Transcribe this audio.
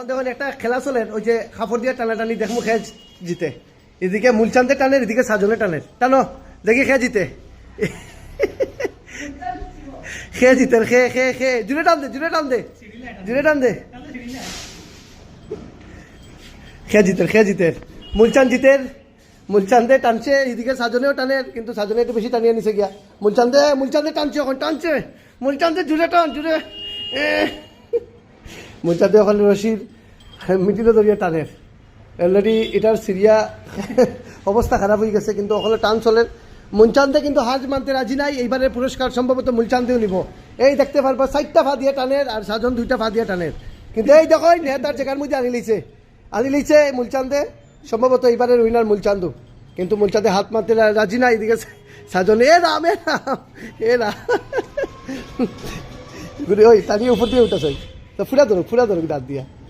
এখন দেখুন একটা খেলা চলে, ওই যে কাপড় দিয়ে টানা টানি দেখমু খেয়ে জিতে। এদিকে মূলচান্দে টানের এদিকে সাজনে টানের টানো, দেখি খেয়ে জিতে। খেয়ে জিতের খেয়ে খেয়ে খেয়ে জুড়ে টান দে জুড়ে টান দে। জুড়ে টান দে। খেয়ে জিতের খেয়ে জিতের। মূলচান জিতের। মূলচান্দে টানছে, এদিকে সাজনেও টানে, কিন্তু সাজনে একটু বেশি টানিয়ে নিছে গিয়া। মূলচান্দে মূলচান্দে টানছে, এখন টানছে। মূলচান্দে জুড়ে টান জুড়ে মূলচান্দে এখন রশির মিটিলে ধরিয়ে টানের অলরেডি এটার সিরিয়া অবস্থা খারাপ হয়ে গেছে, কিন্তু অকলে টান চলে। মুলচান্দে কিন্তু হাজ মানতে রাজি নাই এইবারের পুরস্কার সম্ভবত মুলচান্দেও নিব। এই দেখতে পারব, চারটা ফা দিয়ে টানের আর সাজন দুইটা ফা দিয়ে টানের কিন্তু এই দেখো নেতার জায়গার মধ্যে আনি লিছে আনি লিছে মুলচান্দে, সম্ভবত এইবারের উইনার মুলচান্দু। কিন্তু মুলচান্দে হাত মারতে রা- রাজি নাই, এদিকে সাজন এ রাম এ রাম এ রাম। ওই টানিয়ে উপর দিয়ে উঠেছে। তো ফুরা ধরুক ফুরা ধরুক দাঁত দিয়া।